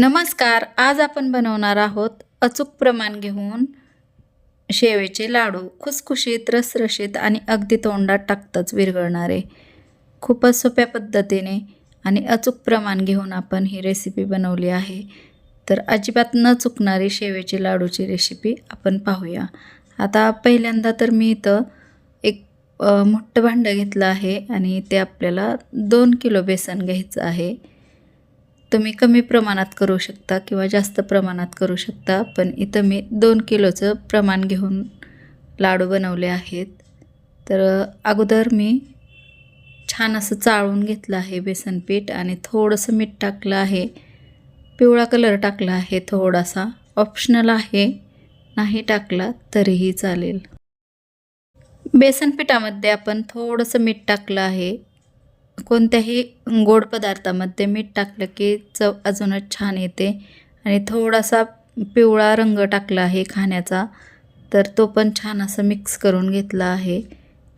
नमस्कार आज आपण बनवणार आहोत अचूक प्रमाण घेऊन शेवेचे लाडू. खुसखुशीत रसरशीत आणि अगदी तोंडात टाकतच विरघळणारे. खूपच सोप्या पद्धतीने आणि अचूक प्रमाण घेऊन आपण ही रेसिपी बनवली आहे. तर अजिबात न चुकणारी शेवेची लाडूची रेसिपी आपण पाहूया. आता पहिल्यांदा तर मी इथं एक मोठं भांडं घेतलं आहे आणि ते आपल्याला दोन किलो बेसन घ्यायचं आहे. तुम्ही कमी प्रमाणात करू शकता किंवा जास्त प्रमाणात करू शकता पण इथं मी दोन किलोचं प्रमाण घेऊन लाडू बनवले आहेत. तर अगोदर मी छान असं चाळून घेतलं आहे बेसन पीठ आणि थोडंसं मीठ टाकलं आहे. पिवळा कलर टाकला आहे थोडासा. ऑप्शनल आहे. नाही टाकला तरीही चालेल. बेसन पिठामध्ये आपण थोडंसं मीठ टाकलं आहे. कोणत्याही गोड पदार्थामध्ये मीठ टाकलं की चव अजूनच छान येते. आणि थोडासा पिवळा रंग टाकला आहे खाण्याचा तर तो पण छान असं मिक्स करून घेतला आहे.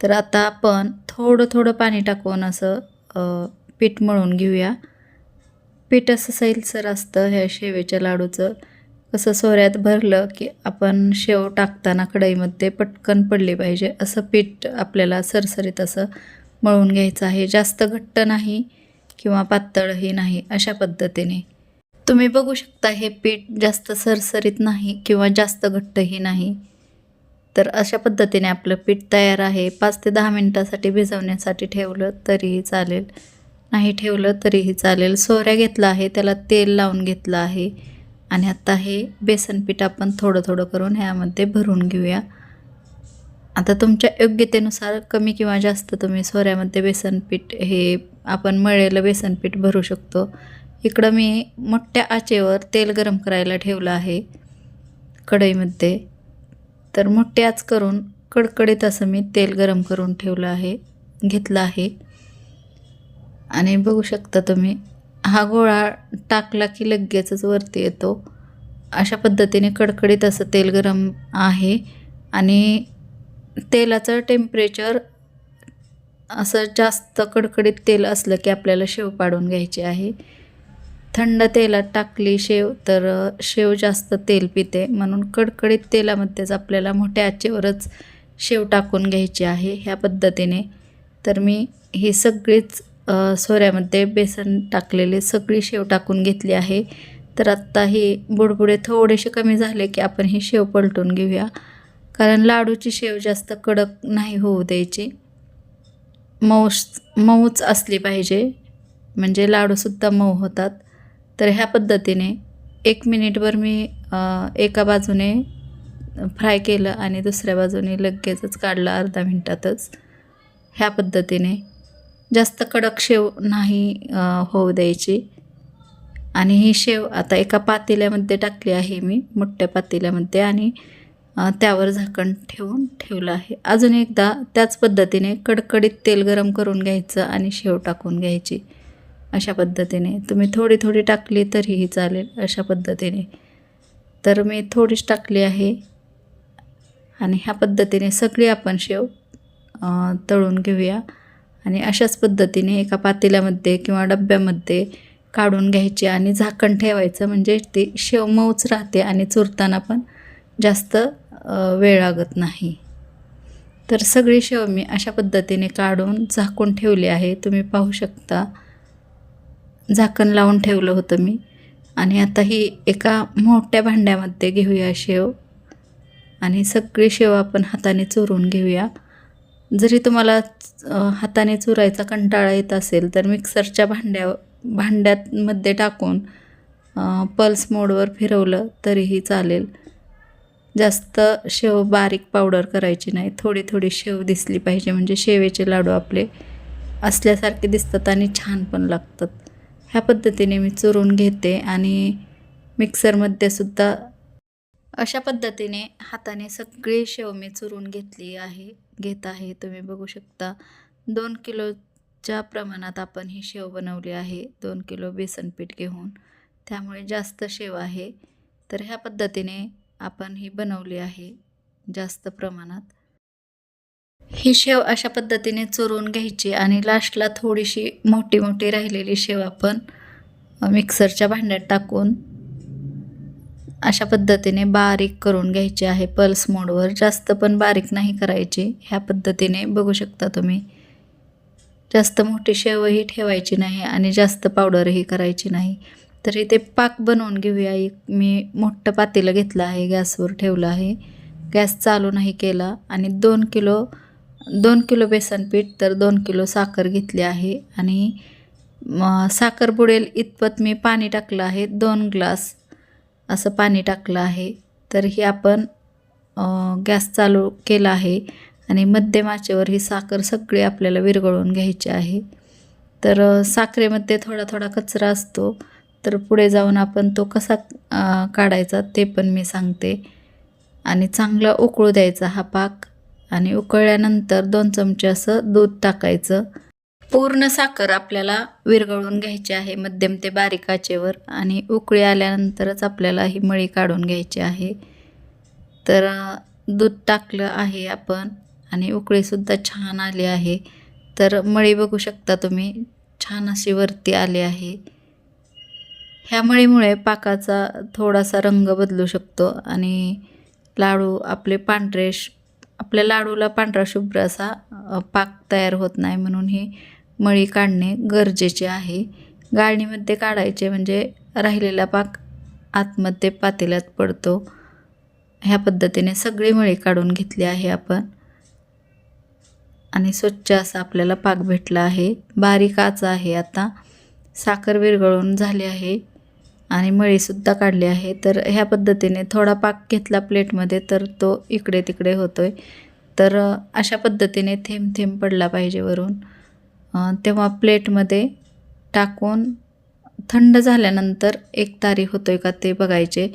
तर आता आपण थोडं थोडं पाणी टाकून असं पीठ मळून घेऊया. पीठ असं सैलसर असतं ह्या शेवेच्या लाडूचं. कसं सोऱ्यात भरलं की आपण शेव टाकताना कढईमध्ये पटकन पडली पाहिजे. असं पीठ आपल्याला सरसरीत असं मळून घ्यायचं आहे. जास्त घट्ट नाही किंवा पातळही नाही अशा पद्धतीने. तुम्ही बघू शकता हे पीठ जास्त सरसरीत नाही किंवा जास्त घट्टही नाही. तर अशा पद्धतीने आपलं पीठ तयार आहे. पाच ते दहा मिनटासाठी भिजवण्यासाठी ठेवलं तरीही चालेल. नाही ठेवलं तरीही चालेल. सोऱ्या घेतला आहे. त्याला तेल लावून घेतलं आहे. आणि आता हे बेसन पीठ आपण थोडं थोडं करून ह्यामध्ये भरून घेऊया. आता तुमच्या योग्यतेनुसार कमी किंवा जास्त तुम्ही सोऱ्यामध्ये बेसनपीठ हे आपण मळलेलं बेसनपीठ भरू शकतो. इकडं मी मोठ्या आचेवर तेल गरम करायला ठेवलं आहे कढईमध्ये. तर मोठी आच करून कडकडीत असं मी तेल गरम करून ठेवलं आहे घेतलं आहे. आणि बघू शकता तुम्ही हा गोळा टाकला की लगेचच वरती येतो. अशा पद्धतीने कडकडीत असं तेल गरम आहे. आणि तेलाचं टेम्परेचर असं जास्त कडकडीत तेल असलं की आपल्याला शेव पाडून घ्यायची आहे. थंड तेलात टाकली शेव तर शेव जास्त तेल पिते. म्हणून कडकडीत तेलामध्येच आपल्याला मोठ्या आचेवरच शेव टाकून घ्यायची आहे ह्या पद्धतीने. तर मी ही सगळीच सोऱ्यामध्ये बेसन टाकलेले सगळी शेव टाकून घेतली आहे. तर आत्ता हे बुडबुडे थोडेसे कमी झाले की आपण हे शेव पलटून घेऊया. कारण लाडूची शेव जास्त कडक नाही होऊ द्यायची. मऊस मऊच असली पाहिजे. म्हणजे लाडूसुद्धा मऊ होतात. तर ह्या पद्धतीने एक मिनिटभर मी एका बाजूने फ्राय केलं आणि दुसऱ्या बाजूने लगेचच काढलं अर्धा मिनटातच. ह्या पद्धतीने जास्त कडक शेव नाही होऊ द्यायची. आणि ही शेव आता एका पातेल्यामध्ये टाकली आहे मी मोठ्या पातेल्यामध्ये. आणि त्यावर झाकण ठेवून ठेवलं आहे. अजून एकदा त्याच पद्धतीने कडकडीत तेल गरम करून घ्यायचं आणि शेव टाकून घ्यायची. अशा पद्धतीने. तुम्ही थोडी थोडी टाकली तरीही चालेल अशा पद्धतीने. तर मी थोडीच टाकली आहे. आणि ह्या पद्धतीने सगळी आपण शेव तळून घेऊया. आणि अशाच पद्धतीने एका पातेल्यामध्ये किंवा डब्यामध्ये काढून घ्यायची आणि झाकण ठेवायचं. म्हणजे ती शेव मऊच राहते आणि चुरताना पण जास्त वेळ लागत नाही. तर सगळी शेव मी अशा पद्धतीने काढून झाकून ठेवली आहे. तुम्ही पाहू शकता. झाकण लावून ठेवलं होतं मी. आणि आता ही एका मोठ्या भांड्यामध्ये घेऊया शेव. आणि सगळी शेव आपण हाताने चुरून घेऊया. जरी तुम्हाला हाताने चुरायचा कंटाळा येत असेल तर मिक्सरच्या भांड्या भांड्यामध्ये टाकून पल्स मोडवर फिरवलं तरीही चालेल. जास्त शेव बारीक पावडर करायची नाही. थोडी थोडी शेव दिसली पाहिजे. म्हणजे शेवेचे लाडू आपले असल्यासारखे दिसतात आणि छान पण लागतात. ह्या पद्धतीने मी चुरून घेते आणि मिक्सरमध्ये सुद्धा अशा पद्धतीने हाताने सगळी शेव मी चुरून घेतली आहे घेत आहे. तुम्ही बघू शकता दोन किलोच्या प्रमाणात आपण ही शेव बनवली आहे. दोन किलो बेसन पीठ घेऊन. त्यामुळे जास्त शेव आहे. तर ह्या पद्धतीने आपण ही बनवली आहे जास्त प्रमाणात. ही शेव अशा पद्धतीने चुरून घ्यायची आणि लास्टला थोडीशी मोठी मोठी राहिलेली शेव आपण मिक्सरच्या भांड्यात टाकून अशा पद्धतीने बारीक करून घ्यायची आहे. पल्स मोडवर जास्त पण बारीक नाही करायची. ह्या पद्धतीने बघू शकता तुम्ही. जास्त मोठी शेवही ठेवायची नाही आणि जास्त पावडरही करायची नाही. तर इथे पाक बनवून घेऊया. एक मी मोठं पातेलं घेतलं आहे गॅसवर ठेवलं आहे. गॅस चालू नाही केला आणि दोन किलो दोन किलो बेसन पीठ तर दोन किलो साखर घेतली आहे. आणि साखर बुडेल इतपत मी पाणी टाकलं आहे दोन ग्लास असं पाणी टाकलं आहे. तर ही आपण गॅस चालू केला आहे आणि मध्यमाचेवर ही साखर सगळी आपल्याला विरघळून घ्यायची आहे. तर साखरेमध्ये थोडा थोडा कचरा असतो. तर पुढे जाऊन आपण तो कसा काढायचा ते पण मी सांगते. आणि चांगला उकळू द्यायचा हा पाक आणि उकळल्यानंतर दोन चमचे असं दूध टाकायचं. पूर्ण साखर आपल्याला विरघळून घ्यायची आहे मध्यम ते बारीक आचेवर आणि उकळी आल्यानंतरच आपल्याला ही मळी काढून घ्यायची आहे. तर दूध टाकलं आहे आपण आणि उकळीसुद्धा छान आली आहे. तर मळी बघू शकता तुम्ही छान अशी वरती आली आहे. ह्या मळीमुळे पाकाचा थोडासा रंग बदलू शकतो आणि लाडू आपले पांढरे श- आपल्या लाडूला पांढरा शुभ्र असा पाक तयार होत नाही म्हणून ही मळी काढणे गरजेचे आहे. गाळणीमध्ये काढायचे म्हणजे राहिलेला पाक आतमध्ये पातेल्यात पडतो. ह्या पद्धतीने सगळी मळी काढून घेतली आहे आपण. आणि स्वच्छ असा आपल्याला पाक भेटला आहे. बारीक आचा आहे आता. साखर विरघळून झाली आहे. आणि मळीसुद्धा काढली आहे. तर ह्या पद्धतीने थोडा पाक घेतला प्लेटमध्ये तर तो इकडे तिकडे होतो आहे तर अशा पद्धतीने थेंब थेंब पडला पाहिजे वरून. तेव्हा प्लेटमध्ये टाकून थंड झाल्यानंतर एक तारी होतोय का ते बघायचे.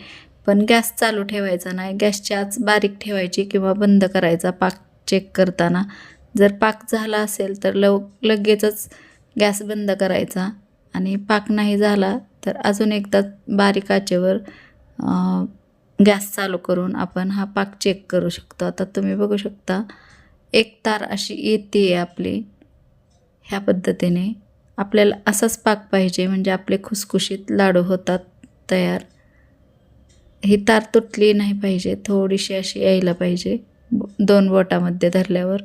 पण गॅस चालू ठेवायचा नाही. गॅसची आच बारीक ठेवायची किंवा बंद करायचा पाक चेक करताना. जर पाक झाला असेल तर लव लगेचच गॅस बंद करायचा. आणि पाक नाही झाला तर अजून एकदा बारीक आचेवर गॅस चालू करून आपण हा पाक चेक करू शकतो. आता तुम्ही बघू शकता एक तार अशी येते आपली. ह्या पद्धतीने आपल्याला असाच पाक पाहिजे म्हणजे आपले खुसखुशीत लाडू होतात तयार. ही तार तुटली नाही पाहिजे थोडीशी अशी यायला पाहिजे दोन बोटामध्ये धरल्यावर.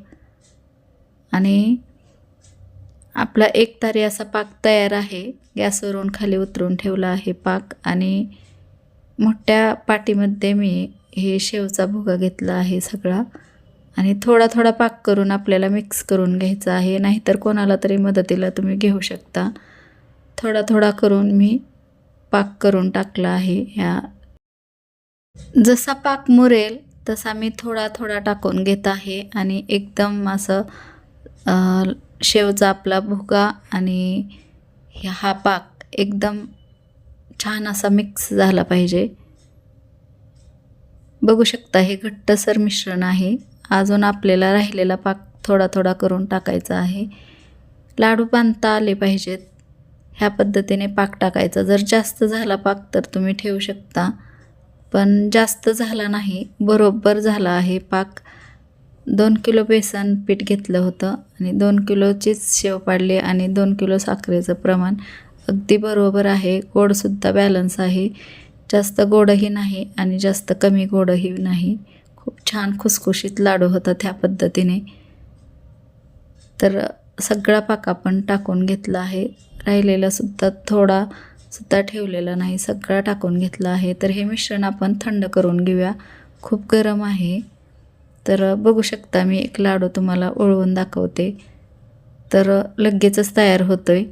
आणि आपला एक तारी असा पाक तयार आहे. गॅसवरून खाली उतरून ठेवला आहे पाक आणि मोठ्या पाटीमध्ये मी हे शेवचा भुगा घेतला आहे सगळा. आणि थोडा थोडा पाक करून आपल्याला मिक्स करून घ्यायचा आहे. नाहीतर कोणाला तरी मदतीला तुम्ही घेऊ शकता. थोडा थोडा करून मी पाक करून टाकला आहे ह्या जसा पाक मुरेल तसा मी थोडा थोडा टाकून घेत आहे. आणि एकदम असं शेवचा आपला भुगा आणि हा पाक एकदम छान असा मिक्स झाला पाहिजे. बघू शकता हे घट्टसर मिश्रण आहे. अजून आपल्याला राहिलेला पाक थोडा थोडा करून टाकायचा आहे. लाडू बांधता आले पाहिजेत. ह्या पद्धतीने पाक टाकायचा. जर जास्त झाला पाक तर तुम्ही ठेवू शकता. पण जास्त झाला नाही बरोबर झाला आहे पाक. दोन किलो बेसन पीठ घेतलं होतं आणि दोन किलोचीच शेव पाडली आणि दोन किलो साखरेचं प्रमाण अगदी बरोबर आहे. गोडसुद्धा बॅलन्स आहे. जास्त गोडही नाही आणि जास्त कमी गोडही नाही. खूप छान खुसखुशीत लाडू होता त्या पद्धतीने. तर सगळा पाक आपण टाकून घेतला आहे. राहिलेलासुद्धा थोडा सुद्धा ठेवलेला नाही. सगळा टाकून घेतला आहे. तर हे मिश्रण आपण थंड करून घेऊया. खूप गरम आहे. तर बघू शकता मी एक लाडू तुम्हाला ओळवून दाखवते. तर लगेचच तयार होतो आहे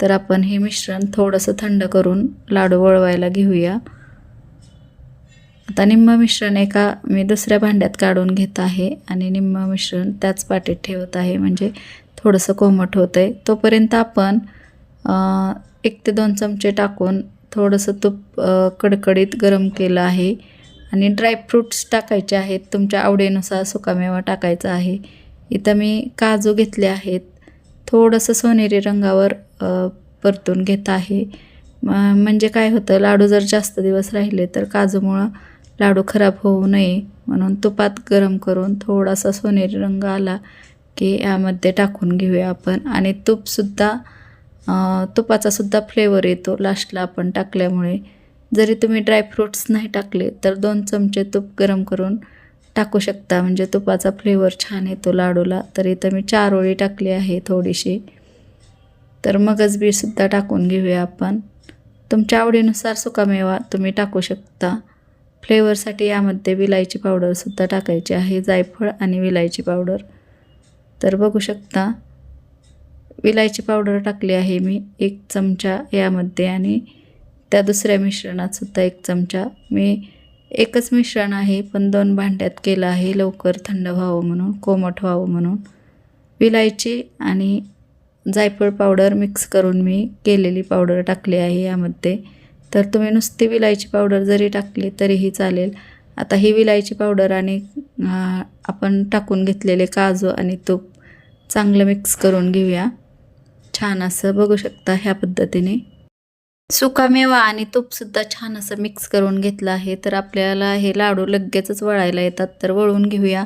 तर आपण हे मिश्रण थोडंसं थंड करून लाडू वळवायला घेऊया. आता निम्म मिश्रण एका मी दुसऱ्या भांड्यात काढून घेत आहे आणि निम्म मिश्रण त्याच पाटीत ठेवत आहे. म्हणजे थोडंसं कोमट होतं आहे तोपर्यंत आपण एक ते दोन चमचे टाकून थोडंसं तूप कडकडीत गरम केलं आहे. आणि ड्रायफ्रूट्स टाकायचे आहेत. तुमच्या आवडीनुसार सुकामेवा टाकायचा आहे. इथं मी काजू घेतले आहेत. थोडंसं सोनेरी रंगावर परतून घेत आहे. म- म्हणजे काय होतं लाडू जर जास्त दिवस राहिले तर काजूमुळं लाडू खराब होऊ नये. म्हणून तुपात गरम करून थोडासा सोनेरी रंग आला की यामध्ये टाकून घेऊया आपण. आणि तूपसुद्धा तुपाचासुद्धा फ्लेवर येतो. लास्टला आपण टाकल्यामुळे. जरी तुम्ही ड्रायफ्रूट्स नाही टाकले तर दोन चमचे तूप गरम करून टाकू शकता. म्हणजे तुपाचा फ्लेवर छान येतो लाडूला. तर इथं मी चार ओळी टाकली आहे थोडीशी. तर मगचबीसुद्धा टाकून घेऊया आपण. तुमच्या आवडीनुसार सुकामेवा तुम्ही टाकू शकता. फ्लेवरसाठी यामध्ये विलायची पावडरसुद्धा टाकायची आहे जायफळ आणि विलायची पावडर तर बघू शकता विलायची पावडर टाकली आहे मी एक चमचा यामध्ये आणि त्या दुसऱ्या मिश्रणातसुद्धा एक चमचा. मी एकच मिश्रण आहे पण दोन भांड्यात केलं आहे लवकर थंड व्हावं म्हणून कोमट व्हावं म्हणून. विलायची आणि जायफळ पावडर मिक्स करून मी केलेली पावडर टाकली आहे यामध्ये. तर तुम्ही नुसती विलायची पावडर जरी टाकली तरीही चालेल. आता ही विलायची पावडर आणि आपण टाकून घेतलेले काजू आणि तूप चांगलं मिक्स करून घेऊया. छान असं बघू शकता ह्या पद्धतीने. सुकामेवा आणि तूपसुद्धा छान असं मिक्स करून घेतलं आहे. तर आपल्याला हे लाडू लगेचच वळायला येतात. तर वळून घेऊया.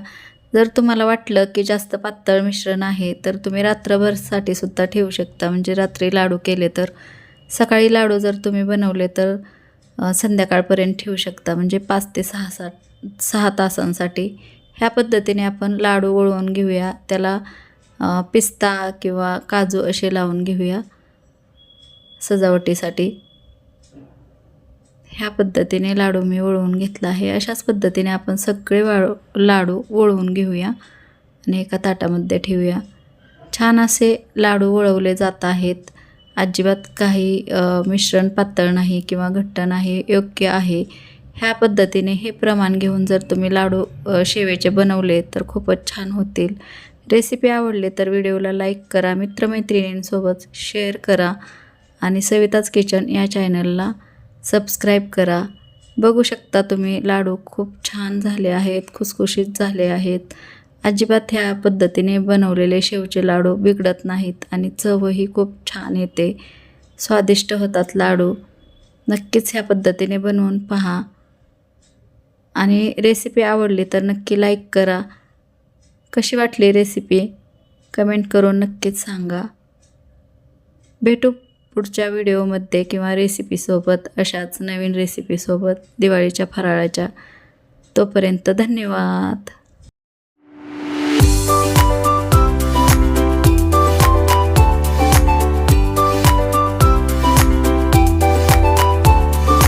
जर तुम्हाला वाटलं की जास्त पातळ मिश्रण आहे तर तुम्ही रात्रभरसाठी सुद्धा ठेवू शकता. म्हणजे रात्री लाडू केले तर सकाळी लाडू जर तुम्ही बनवले तर संध्याकाळपर्यंत ठेवू शकता. म्हणजे पाच ते सहा सा सहा तासांसाठी. ह्या पद्धतीने आपण लाडू वळवून घेऊया. त्याला पिस्ता किंवा काजू असे लावून घेऊया. सजावटीसाठी. ह्या पद्धतीने लाडू मी वळवून घेतला आहे. अशाच पद्धतीने आपण सगळे वाळू लाडू वळवून घेऊया आणि एका ताटामध्ये ठेवूया. छान असे लाडू वळवले जात आहेत. अजिबात काही मिश्रण पातळ नाही किंवा घट्ट नाही योग्य आहे. ह्या पद्धतीने हे प्रमाण घेऊन जर तुम्ही लाडू शेवेचे बनवले तर खूपच छान होतील. रेसिपी आवडले तर व्हिडिओला लाईक करा मित्रमैत्रिणींसोबत शेअर करा. आणि सविताच किचन या चॅनलला सबस्क्राईब करा. बघू शकता तुम्ही लाडू खूप छान झाले आहेत खुसखुशीत झाले आहेत. अजिबात ह्या पद्धतीने बनवलेले शेवचे लाडू बिघडत नाहीत आणि चवही खूप छान येते. स्वादिष्ट होतात लाडू. नक्कीच ह्या पद्धतीने बनवून पहा. आणि रेसिपी आवडली तर नक्की लाईक करा. कशी वाटली रेसिपी कमेंट करून नक्कीच सांगा. भेटू पुढच्या व्हिडिओमध्ये किंवा रेसिपीसोबत अशाच नवीन रेसिपीसोबत दिवाळीच्या फराळाच्या. तोपर्यंत धन्यवाद.